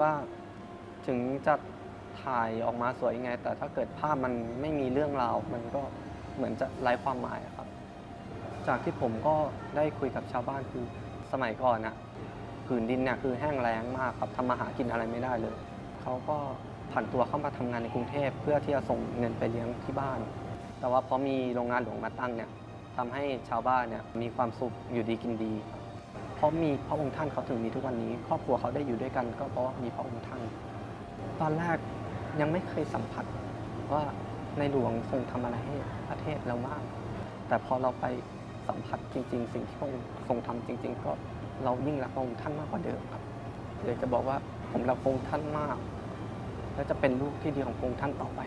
ว่าถึงจะถ่ายออกมาสวยยังไง แต่ถ้าเกิดภาพมันไม่มีเรื่องราว มันก็เหมือนจะไร้ความหมายอะครับ จากที่ผมก็ได้คุยกับชาวบ้านคือสมัยก่อนอะผืนดินเนี่ยคือแห้งแล้งมากครับทำมาหากินอะไรไม่ได้เลย เขาก็ผันตัวเข้ามาทำงานในกรุงเทพเพื่อที่จะส่งเงินไปเลี้ยงที่บ้าน แต่ว่าพอมีโรงงานหลวงมาตั้งเนี่ยทำให้ชาวบ้านเนี่ยมีความสุขอยู่ดีกินดีครับ เพราะมีพระองค์ท่านเขาถึงมีทุกวันนี้ ครอบครัวเขาได้อยู่ด้วยกัน ก็เพราะมีพระองค์ท่าน ตอนแรกยังไม่เคยสัมผัสว่าในหลวงทรงทำอะไรให้ประเทศเราบ้างแต่พอเราไปสัมผัสจริง ๆ สิ่งที่พระองค์ทรงทำจริง ๆ ก็เรายิ่งรักพระองค์ท่านมากกว่าเดิมครับเลยจะบอกว่าผมรักพระองค์ท่านมาก และจะเป็นลูกที่ดีของพระองค์ท่านต่อไป